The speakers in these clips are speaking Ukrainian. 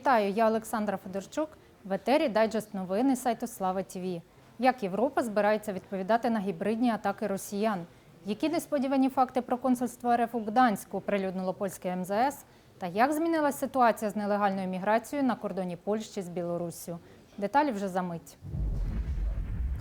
Вітаю, я Олександра Федорчук. В етері дайджест новини сайту Слава ТВ. Як Європа збирається відповідати на гібридні атаки росіян? Які несподівані факти про консульство РФ у Гданську прилюднило польське МЗС? Та як змінилася ситуація з нелегальною міграцією на кордоні Польщі з Білоруссю? Деталі вже за мить.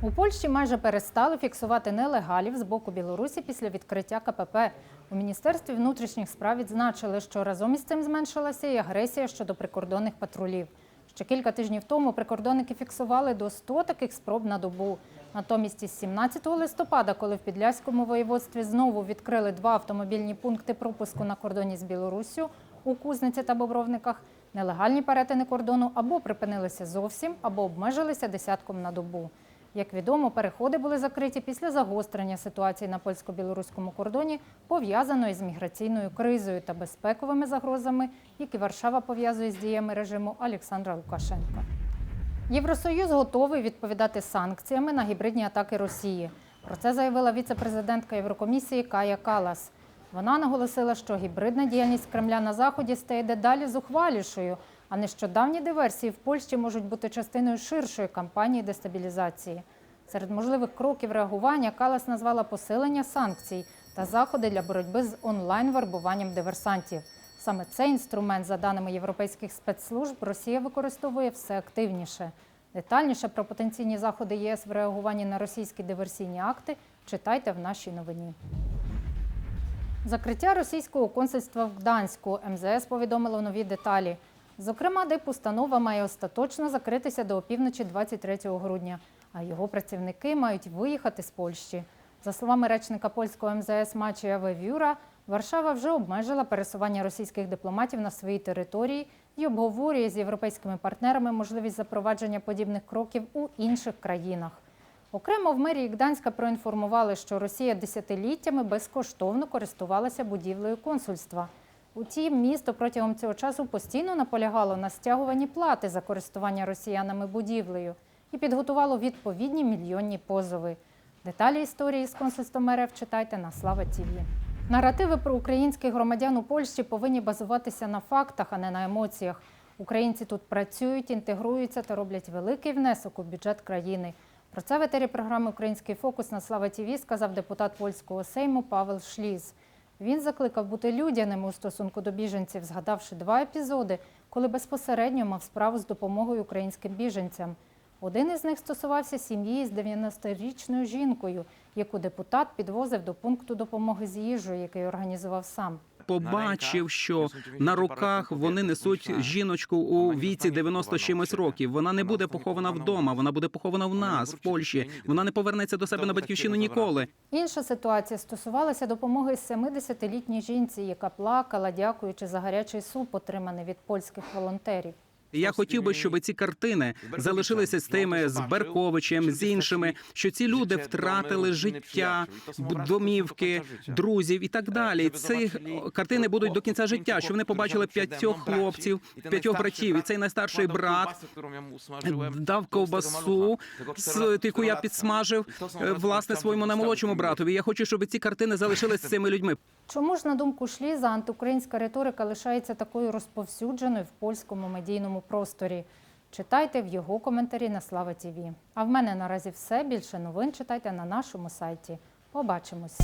У Польщі майже перестали фіксувати нелегалів з боку Білорусі після відкриття КПП. У Міністерстві внутрішніх справ відзначили, що разом із цим зменшилася і агресія щодо прикордонних патрулів. Ще кілька тижнів тому прикордонники фіксували до 100 таких спроб на добу. Натомість із 17 листопада, коли в Підляському воєводстві знову відкрили два автомобільні пункти пропуску на кордоні з Білоруссю у Кузниці та Бобровниках, нелегальні перетини кордону або припинилися зовсім, або обмежилися десятком на добу. Як відомо, переходи були закриті після загострення ситуації на польсько-білоруському кордоні, пов'язаної з міграційною кризою та безпековими загрозами, які Варшава пов'язує з діями режиму Олександра Лукашенка. Євросоюз готовий відповідати санкціями на гібридні атаки Росії. Про це заявила віце-президентка Єврокомісії Кая Калас. Вона наголосила, що гібридна діяльність Кремля на заході стає дедалі зухвалішою, а нещодавні диверсії в Польщі можуть бути частиною ширшої кампанії дестабілізації. Серед можливих кроків реагування Калас назвала посилення санкцій та заходи для боротьби з онлайн-вербуванням диверсантів. Саме цей інструмент, за даними європейських спецслужб, Росія використовує все активніше. Детальніше про потенційні заходи ЄС в реагуванні на російські диверсійні акти читайте в нашій новині. Закриття російського консульства в Гданську МЗС повідомило нові деталі. Зокрема, дипустанова має остаточно закритися до опівночі 23 грудня, а його працівники мають виїхати з Польщі. За словами речника польського МЗС Мачія Вевюра, Варшава вже обмежила пересування російських дипломатів на своїй території і обговорює з європейськими партнерами можливість запровадження подібних кроків у інших країнах. Окремо в мерії Гданська проінформували, що Росія десятиліттями безкоштовно користувалася будівлею консульства. Утім, місто протягом цього часу постійно наполягало на стягуванні плати за користування росіянами будівлею і підготувало відповідні мільйонні позови. Деталі історії з консульством РФ читайте на Слава ТІВІ. Наративи про українських громадян у Польщі повинні базуватися на фактах, а не на емоціях. Українці тут працюють, інтегруються та роблять великий внесок у бюджет країни. Про це в етері програми Український фокус на Слава ТІВІ сказав депутат польського сейму Павел Шліз. Він закликав бути людяним у стосунку до біженців, згадавши два епізоди, коли безпосередньо мав справу з допомогою українським біженцям. Один із них стосувався сім'ї з 90-річною жінкою, яку депутат підвозив до пункту допомоги з їжею, який організував сам. Побачив, що на руках вони несуть жіночку у віці 90 чимось років. Вона не буде похована вдома, вона буде похована в нас, в Польщі. Вона не повернеться до себе на батьківщину ніколи. Інша ситуація стосувалася допомоги 70-літній жінці, яка плакала, дякуючи за гарячий суп, отриманий від польських волонтерів. Я хотів би, щоб ці картини залишилися з тими з Берковичем, з іншими, що ці люди втратили життя, домівки, друзів і так далі. Ці картини будуть до кінця життя. Що вони побачили п'ятьох хлопців, п'ятьох братів, і цей найстарший брат дав ковбасу, яку я підсмажив власне своєму наймолодшому братові. Я хочу, щоб ці картини залишились з цими людьми. Чому ж, на думку Шліза, антиукраїнська риторика лишається такою розповсюдженою в польському медійному просторі? Читайте в його коментарі на Слава ТІВІ. А в мене наразі все. Більше новин читайте на нашому сайті. Побачимось.